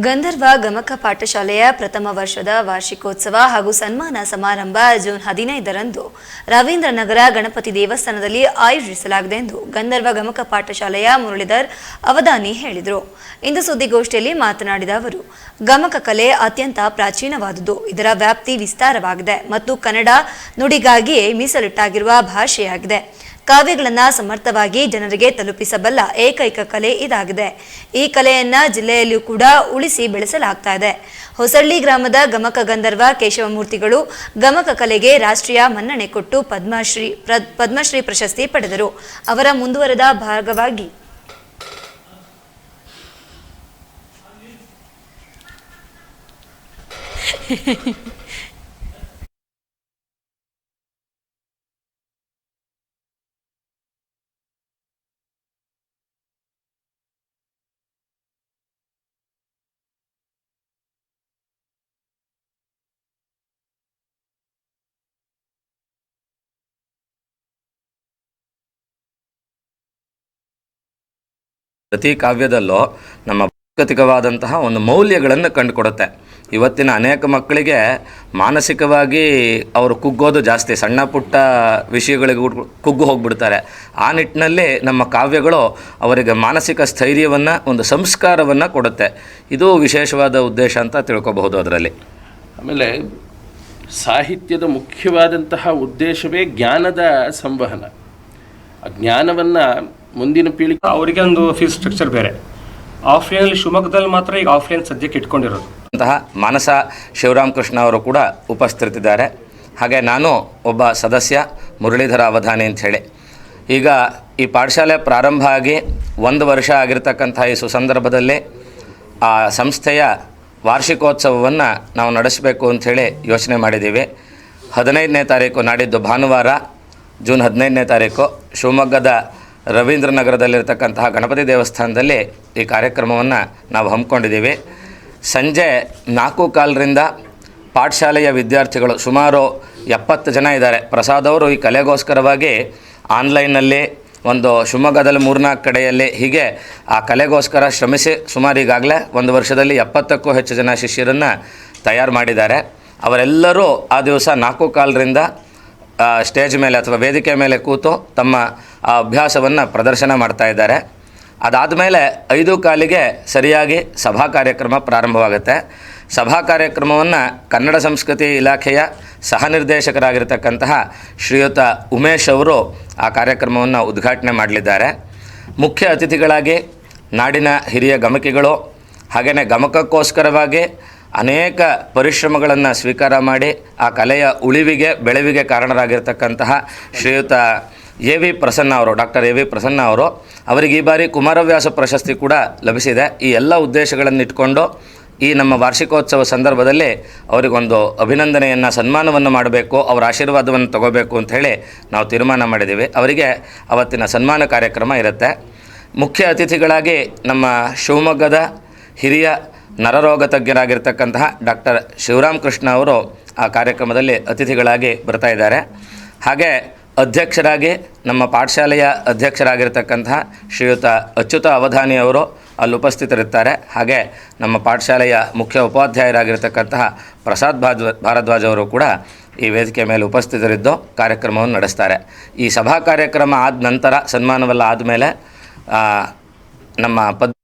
ಗಂಧರ್ವ ಗಮಕ ಪಾಠಶಾಲೆಯ ಪ್ರಥಮ ವರ್ಷದ ವಾರ್ಷಿಕೋತ್ಸವ ಹಾಗೂ ಸನ್ಮಾನ ಸಮಾರಂಭ ಜೂನ್ ಹದಿನೈದರಂದು ರವೀಂದ್ರನಗರ ಗಣಪತಿ ದೇವಸ್ಥಾನದಲ್ಲಿ ಆಯೋಜಿಸಲಾಗಿದೆ ಎಂದು ಗಂಧರ್ವ ಗಮಕ ಪಾಠಶಾಲೆಯ ಮುರಳೀಧರ್ ಅವಧಾನಿ ಹೇಳಿದರು. ಇಂದು ಸುದ್ದಿಗೋಷ್ಠಿಯಲ್ಲಿ ಮಾತನಾಡಿದ ಅವರು, ಗಮಕ ಕಲೆ ಅತ್ಯಂತ ಪ್ರಾಚೀನವಾದುದು. ಇದರ ವ್ಯಾಪ್ತಿ ವಿಸ್ತಾರವಾಗಿದೆ ಮತ್ತು ಕನ್ನಡ ನುಡಿಗಾಗಿಯೇ ಮೀಸಲಿಟ್ಟಾಗಿರುವ ಭಾಷೆಯಾಗಿದೆ. ಕಾವ್ಯಗಳನ್ನ ಸಮರ್ಥವಾಗಿ ಜನರಿಗೆ ತಲುಪಿಸಬಲ್ಲ ಏಕೈಕ ಕಲೆ ಇದಾಗಿದೆ. ಈ ಕಲೆಯನ್ನ ಜಿಲ್ಲೆಯಲ್ಲಿಯೂ ಕೂಡ ಉಳಿಸಿ ಬೆಳೆಸಲಾಗ್ತಾ ಇದೆ. ಹೊಸಳ್ಳಿ ಗ್ರಾಮದ ಗಮಕ ಗಂಧರ್ವ ಕೇಶವಮೂರ್ತಿಗಳು ಗಮಕ ಕಲೆಗೆ ರಾಷ್ಟ್ರೀಯ ಮನ್ನಣೆ ಕೊಟ್ಟು ಪದ್ಮಶ್ರೀ ಪದ್ಮಶ್ರೀ ಪ್ರಶಸ್ತಿ ಪಡೆದರು. ಅವರ ಮುಂದುವರೆದ ಭಾಗವಾಗಿ ಪ್ರತಿ ಕಾವ್ಯದಲ್ಲೂ ನಮ್ಮ ಪ್ರಾಕೃತಿಕವಾದಂತಹ ಒಂದು ಮೌಲ್ಯಗಳನ್ನು ಕಂಡುಕೊಡುತ್ತೆ. ಇವತ್ತಿನ ಅನೇಕ ಮಕ್ಕಳಿಗೆ ಮಾನಸಿಕವಾಗಿ ಅವರು ಕುಗ್ಗೋದು ಜಾಸ್ತಿ, ಸಣ್ಣ ಪುಟ್ಟ ವಿಷಯಗಳಿಗೆ ಕುಗ್ಗು ಹೋಗ್ಬಿಡ್ತಾರೆ. ಆ ನಿಟ್ಟಿನಲ್ಲಿ ನಮ್ಮ ಕಾವ್ಯಗಳು ಅವರಿಗೆ ಮಾನಸಿಕ ಸ್ಥೈರ್ಯವನ್ನು, ಒಂದು ಸಂಸ್ಕಾರವನ್ನು ಕೊಡುತ್ತೆ. ಇದು ವಿಶೇಷವಾದ ಉದ್ದೇಶ ಅಂತ ತಿಳ್ಕೊಬಹುದು ಅದರಲ್ಲಿ. ಆಮೇಲೆ ಸಾಹಿತ್ಯದ ಮುಖ್ಯವಾದಂತಹ ಉದ್ದೇಶವೇ ಜ್ಞಾನದ ಸಂವಹನ. ಆ ಜ್ಞಾನವನ್ನು ಮುಂದಿನ ಪೀಳಿಗೆ ಅವರಿಗೆ ಒಂದು ಫೀಸ್ ಸ್ಟ್ರಕ್ಚರ್ ಬೇರೆ. ಆಫ್ಲೈನಲ್ಲಿ ಶಿವಮೊಗ್ಗದಲ್ಲಿ ಮಾತ್ರ ಈಗ ಆಫ್ಲೈನ್ ಸದ್ಯಕ್ಕೆ ಇಟ್ಕೊಂಡಿರೋದು. ಅಂತಹ ಮಾನಸ ಶಿವರಾಮಕೃಷ್ಣ ಅವರು ಕೂಡ ಉಪಸ್ಥಿತಿದ್ದಾರೆ ಹಾಗೆ ನಾನು ಒಬ್ಬ ಸದಸ್ಯ ಮುರಳೀಧರ ಅವಧಾನಿ ಅಂತ ಹೇಳಿ. ಈಗ ಈ ಪಾಠಶಾಲೆ ಪ್ರಾರಂಭ ಆಗಿ ಒಂದು ವರ್ಷ ಆಗಿರ್ತಕ್ಕಂಥ ಈ ಸುಸಂದರ್ಭದಲ್ಲಿ ಆ ಸಂಸ್ಥೆಯ ವಾರ್ಷಿಕೋತ್ಸವವನ್ನು ನಾವು ನಡೆಸಬೇಕು ಅಂಥೇಳಿ ಯೋಚನೆ ಮಾಡಿದ್ದೀವಿ. ಹದಿನೈದನೇ ತಾರೀಕು ನಾಡಿದ್ದು ಭಾನುವಾರ ಜೂನ್ ಹದಿನೈದನೇ ತಾರೀಕು ಶಿವಮೊಗ್ಗದ ರವೀಂದ್ರನಗರದಲ್ಲಿರ್ತಕ್ಕಂತಹ ಗಣಪತಿ ದೇವಸ್ಥಾನದಲ್ಲಿ ಈ ಕಾರ್ಯಕ್ರಮವನ್ನು ನಾವು ಹಮ್ಮಿಕೊಂಡಿದ್ದೀವಿ. ಸಂಜೆ ನಾಲ್ಕು ಕಾಲರಿಂದ ಪಾಠಶಾಲೆಯ ವಿದ್ಯಾರ್ಥಿಗಳು ಸುಮಾರು ಎಪ್ಪತ್ತು ಜನ ಇದ್ದಾರೆ. ಪ್ರಸಾದ್ ಅವರು ಈ ಕಲೆಗೋಸ್ಕರವಾಗಿ ಆನ್ಲೈನಲ್ಲಿ ಒಂದು ಶಿವಮೊಗ್ಗದಲ್ಲಿ ಮೂರ್ನಾಲ್ಕು ಕಡೆಯಲ್ಲಿ ಹೀಗೆ ಆ ಕಲೆಗೋಸ್ಕರ ಶ್ರಮಿಸಿ ಸುಮಾರು ಈಗಾಗಲೇ ಒಂದು ವರ್ಷದಲ್ಲಿ ಎಪ್ಪತ್ತಕ್ಕೂ ಹೆಚ್ಚು ಜನ ಶಿಷ್ಯರನ್ನು ತಯಾರು ಮಾಡಿದ್ದಾರೆ. ಅವರೆಲ್ಲರೂ ಆ ದಿವಸ ನಾಲ್ಕು ಕಾಲರಿಂದ ಸ್ಟೇಜ್ ಮೇಲೆ ಅಥವಾ ವೇದಿಕೆ ಮೇಲೆ ಕೂತು ತಮ್ಮ ಆ ಅಭ್ಯಾಸವನ್ನು ಪ್ರದರ್ಶನ ಮಾಡ್ತಾ ಇದ್ದಾರೆ. ಅದಾದಮೇಲೆ ಐದು ಕಾಲಿಗೆ ಸರಿಯಾಗಿ ಸಭಾ ಕಾರ್ಯಕ್ರಮ ಪ್ರಾರಂಭವಾಗುತ್ತೆ. ಸಭಾ ಕಾರ್ಯಕ್ರಮವನ್ನು ಕನ್ನಡ ಸಂಸ್ಕೃತಿ ಇಲಾಖೆಯ ಸಹ ನಿರ್ದೇಶಕರಾಗಿರ್ತಕ್ಕಂತಹ ಶ್ರೀಯುತ ಉಮೇಶ್ ಅವರು ಆ ಕಾರ್ಯಕ್ರಮವನ್ನು ಉದ್ಘಾಟನೆ ಮಾಡಲಿದ್ದಾರೆ. ಮುಖ್ಯ ಅತಿಥಿಗಳಾಗಿ ನಾಡಿನ ಹಿರಿಯ ಗಮಕಿಗಳು ಹಾಗೆಯೇ ಗಮಕಕ್ಕೋಸ್ಕರವಾಗಿ ಅನೇಕ ಪರಿಶ್ರಮಗಳನ್ನು ಸ್ವೀಕಾರ ಮಾಡಿ ಆ ಕಲೆಯ ಉಳಿವಿಗೆ, ಬೆಳವಿಗೆ ಕಾರಣರಾಗಿರ್ತಕ್ಕಂತಹ ಶ್ರೀಯುತ ಎ ವಿ ಪ್ರಸನ್ನ ಅವರು, ಡಾಕ್ಟರ್ ಎ ವಿ ಪ್ರಸನ್ನ ಅವರು, ಅವರಿಗೆ ಈ ಬಾರಿ ಕುಮಾರವ್ಯಾಸ ಪ್ರಶಸ್ತಿ ಕೂಡ ಲಭಿಸಿದೆ. ಈ ಎಲ್ಲ ಉದ್ದೇಶಗಳನ್ನು ಇಟ್ಕೊಂಡು ಈ ನಮ್ಮ ವಾರ್ಷಿಕೋತ್ಸವ ಸಂದರ್ಭದಲ್ಲಿ ಅವರಿಗೊಂದು ಅಭಿನಂದನೆಯನ್ನು, ಸನ್ಮಾನವನ್ನು ಮಾಡಬೇಕು, ಅವರ ಆಶೀರ್ವಾದವನ್ನು ತಗೋಬೇಕು ಅಂತ ಹೇಳಿ ನಾವು ತೀರ್ಮಾನ ಮಾಡಿದ್ದೀವಿ. ಅವರಿಗೆ ಅವತ್ತಿನ ಸನ್ಮಾನ ಕಾರ್ಯಕ್ರಮ ಇರುತ್ತೆ. ಮುಖ್ಯ ಅತಿಥಿಗಳಾಗಿ ನಮ್ಮ ಶಿವಮೊಗ್ಗದ ಹಿರಿಯ ನರರೋಗ ತಜ್ಞರಾಗಿರ್ತಕ್ಕಂತಹ ಡಾಕ್ಟರ್ ಶಿವರಾಮ್ ಕೃಷ್ಣ ಅವರು ಆ ಕಾರ್ಯಕ್ರಮದಲ್ಲಿ ಅತಿಥಿಗಳಾಗಿ ಬರ್ತಾ ಇದ್ದಾರೆ. ಹಾಗೆ ಅಧ್ಯಕ್ಷರಾಗಿ, ನಮ್ಮ ಪಾಠಶಾಲೆಯ ಅಧ್ಯಕ್ಷರಾಗಿರ್ತಕ್ಕಂತಹ ಶ್ರೀಯುತ ಅಚ್ಯುತ ಅವಧಾನಿ ಅವರು ಅಲ್ಲಿ ಉಪಸ್ಥಿತರಿರ್ತಾರೆ. ಹಾಗೆ ನಮ್ಮ ಪಾಠಶಾಲೆಯ ಮುಖ್ಯ ಉಪಾಧ್ಯಾಯರಾಗಿರ್ತಕ್ಕಂತಹ ಪ್ರಸಾದ್ ಭಾಜ್ ಭಾರದ್ವಾಜ್ ಅವರು ಕೂಡ ಈ ವೇದಿಕೆ ಮೇಲೆ ಉಪಸ್ಥಿತರಿದ್ದು ಕಾರ್ಯಕ್ರಮವನ್ನು ನಡೆಸ್ತಾರೆ. ಈ ಸಭಾ ಕಾರ್ಯಕ್ರಮ ಆದ ನಂತರ, ಸನ್ಮಾನವೆಲ್ಲ ಆದಮೇಲೆ ನಮ್ಮ ಪದ್